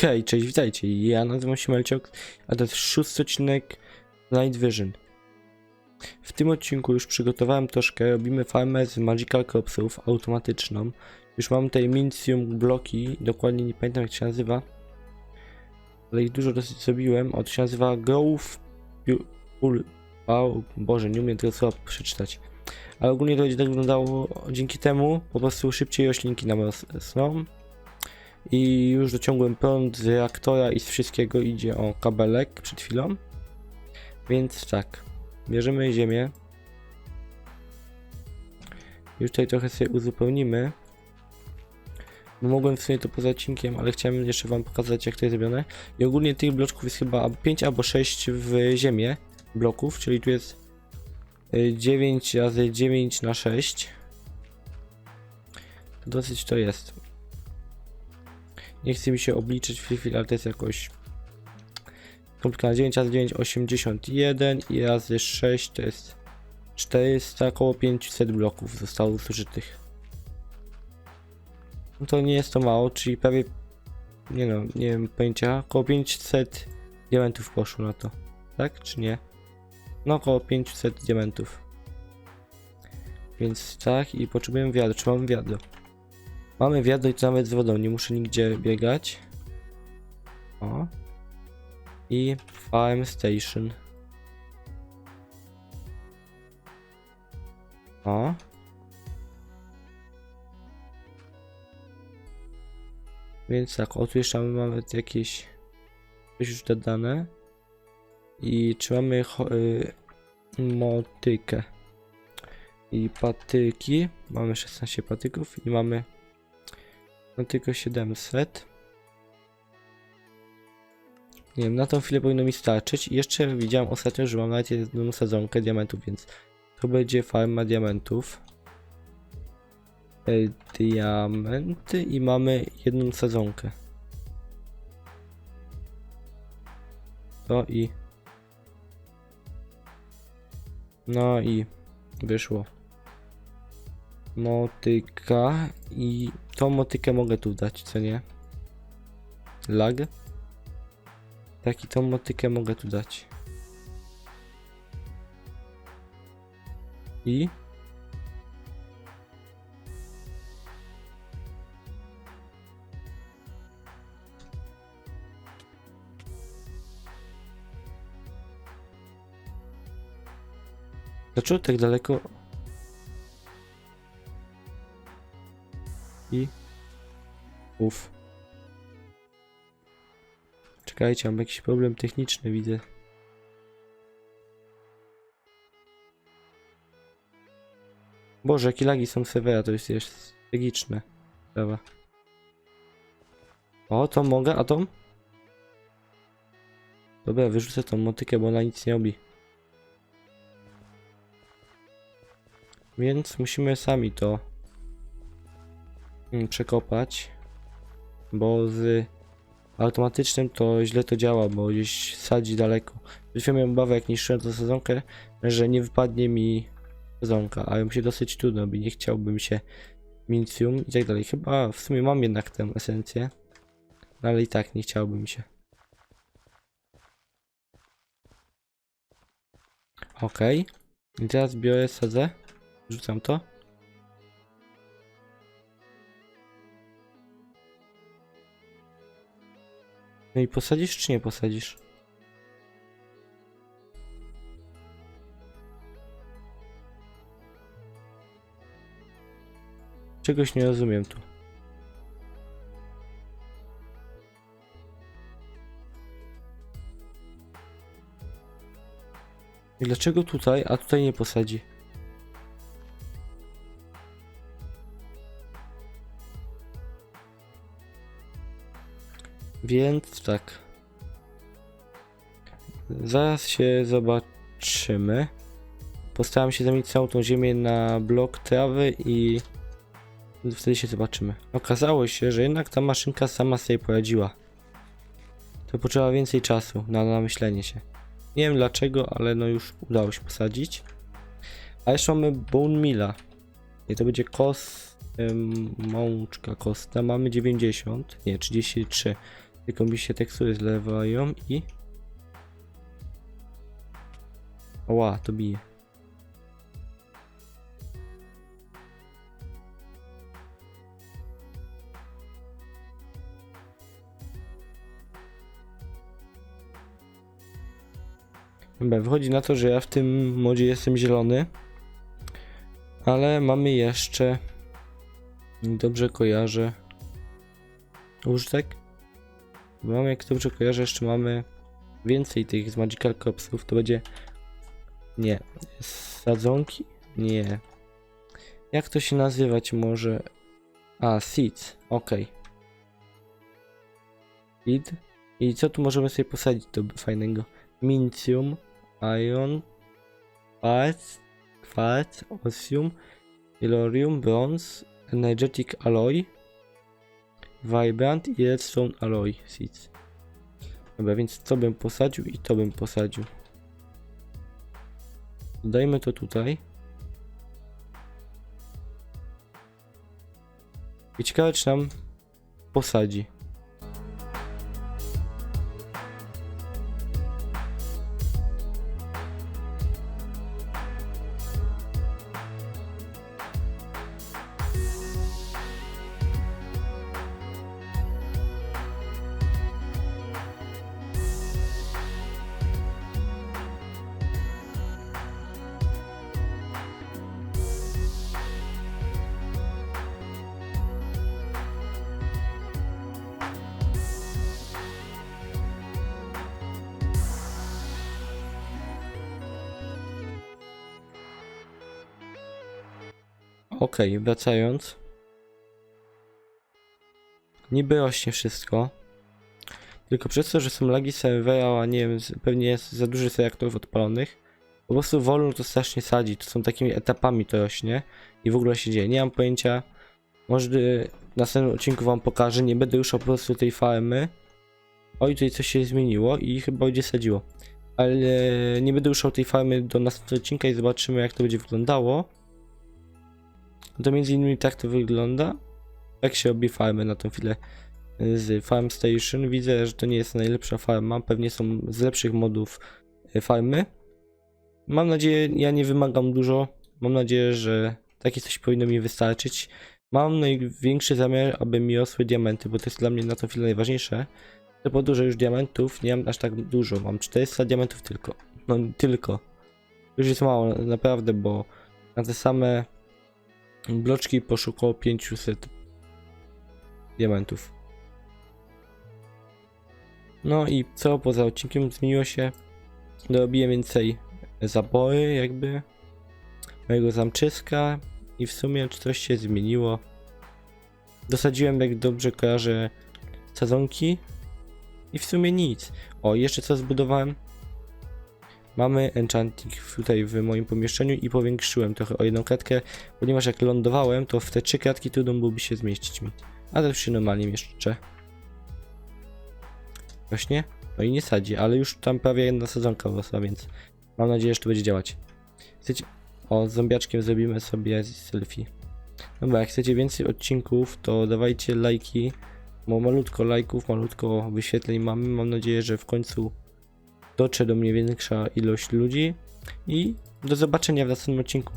Hej, cześć, witajcie. Ja nazywam się Melciok, a to jest szósty odcinek Night Vision. W tym odcinku już przygotowałem troszkę, robimy farmę z Magical Cropsów automatyczną. Już mam tutaj Mincium bloki, dokładnie nie pamiętam jak się nazywa. Ale ich dużo dosyć zrobiłem. O, to się nazywa Growth Pul... O Boże, nie umiem tego słowa przeczytać. Ale ogólnie to będzie tak wyglądało dzięki temu, po prostu szybciej roślinki nam rosną i już dociągłem prąd z reaktora i z wszystkiego idzie o kabelek przed chwilą. Więc tak, bierzemy ziemię. Już tutaj trochę sobie uzupełnimy. Mogłem w sumie to poza odcinkiem, ale chciałem jeszcze wam pokazać jak to jest zrobione. I ogólnie tych bloczków jest chyba 5 albo 6 w ziemię bloków, czyli tu jest y, 9 razy 9 na 6. To dosyć to jest. Nie chce mi się obliczyć w tej chwili, ale to jest jakoś komplikowane. 9 razy 9, 81 i razy 6 to jest 400, około 500 bloków zostało zużytych. No to nie jest to mało, czyli prawie, nie no, nie wiem pojęcia, około 500 diamentów poszło na to, tak czy nie? No około 500 diamentów. Więc tak i potrzebujemy wiadro, czy mamy wiadro? Mamy to nawet z wodą, nie muszę nigdzie biegać. O. I farm station. O. Więc tak, o tu jeszcze mamy nawet jakieś coś już dodane. I czy mamy y, motykę i patyki. Mamy 16 patyków i mamy no tylko 700. Nie wiem, na tą chwilę powinno mi starczyć. I jeszcze widziałem ostatnio, że mam nawet jedną sezonkę diamentów, więc to będzie farma diamentów. E, diamenty i mamy jedną sezonkę. To i... No i wyszło motyka i tą motykę mogę tu dać, co nie? Lag. Tak i tą motykę mogę tu dać. I Dlaczego tak daleko I... Uff. Czekajcie, mam jakiś problem techniczny, widzę. Boże, jakie lagi są serwera, to jest jest tragiczne. Sprawa. O, to mogę, a tą? Dobra, wyrzucę tą motykę, bo ona nic nie robi. Więc musimy sami to przekopać, bo z automatycznym to źle to działa, bo gdzieś sadzi daleko. Zresztą miałem obawę jak niszczyłem tę sezonkę, że nie wypadnie mi sezonka, a ją się dosyć trudno robi, nie chciałbym się mincjum i tak dalej. Chyba w sumie mam jednak tę esencję, no ale i tak nie chciałbym się. Okej, i teraz biorę, sadzę, rzucam to. No i posadzisz czy nie posadzisz? Czegoś nie rozumiem tu. I dlaczego tutaj, a tutaj nie posadzi? Więc tak. Zaraz się zobaczymy. Postaram się zamienić całą tą ziemię na blok trawy i wtedy się zobaczymy. Okazało się, że jednak ta maszynka sama sobie poradziła. To potrzeba więcej czasu na namyślenie się. Nie wiem dlaczego, ale no już udało się posadzić. A jeszcze mamy bone milla. I to będzie kos... Ym, mączka kostna. Mamy 90, nie 33. tylko mi się tekstury zlewają i... Ła, to bije. Wychodzi na to, że ja w tym modzie jestem zielony. Ale mamy jeszcze. Dobrze kojarzę. Użytek? Mamy, jak dobrze kojarzę, jeszcze mamy więcej tych z Magical Copsów. To będzie. Nie. Sadzonki? Nie. Jak to się nazywać może? A, seeds. Ok. Seed. I co tu możemy sobie posadzić do fajnego? Mincium, Ion, Quartz, Quartz, Osium, Ilorium, Bronze, Energetic Alloy, Vibrant i Redstone Alloy Seeds. Dobra, więc to bym posadził i to bym posadził. Dodajmy to tutaj. I ciekawe, czy nam posadzi. Okej, wracając. Niby rośnie wszystko. Tylko przez to, że są lagi serwera, a nie wiem, pewnie jest za dużo reaktorów odpalonych. Po prostu wolno to strasznie sadzi. To są takimi etapami to rośnie. I w ogóle się dzieje. Nie mam pojęcia. Może w następnym odcinku wam pokażę. Nie będę ruszał po prostu tej farmy. Oj, tutaj coś się zmieniło i chyba będzie sadziło. Ale nie będę ruszał tej farmy do następnego odcinka i zobaczymy jak to będzie wyglądało. To między innymi tak to wygląda. Jak się robi farmę na tą chwilę z Farm Station. Widzę, że to nie jest najlepsza farma. Pewnie są z lepszych modów y, farmy. Mam nadzieję, ja nie wymagam dużo. Mam nadzieję, że takie coś powinno mi wystarczyć. Mam największy zamiar, aby mi rosły diamenty, bo to jest dla mnie na tą chwilę najważniejsze. To po dużo już diamentów, nie mam aż tak dużo. Mam 400 diamentów tylko. No tylko. Już jest mało, naprawdę, bo na te same bloczki poszło około 500 diamentów. No i co poza odcinkiem zmieniło się? Dorobiłem więcej zabory jakby mojego zamczyska i w sumie coś się zmieniło. Dosadziłem jak dobrze kojarzę sadzonki i w sumie nic. O, jeszcze co zbudowałem? Mamy enchanting tutaj w moim pomieszczeniu i powiększyłem trochę o jedną kratkę, ponieważ jak lądowałem, to w te trzy kratki trudno byłoby się zmieścić mi. A też się normalnie mieszczę. Właśnie? No i nie sadzi, ale już tam prawie jedna sadzonka wrosła, więc mam nadzieję, że to będzie działać. Chcecie... O, z zombiaczkiem zrobimy sobie selfie. Dobra, jak chcecie więcej odcinków, to dawajcie lajki. Bo malutko lajków, malutko wyświetleń mamy. Mam nadzieję, że w końcu dotrze do mnie większa ilość ludzi. I do zobaczenia w następnym odcinku.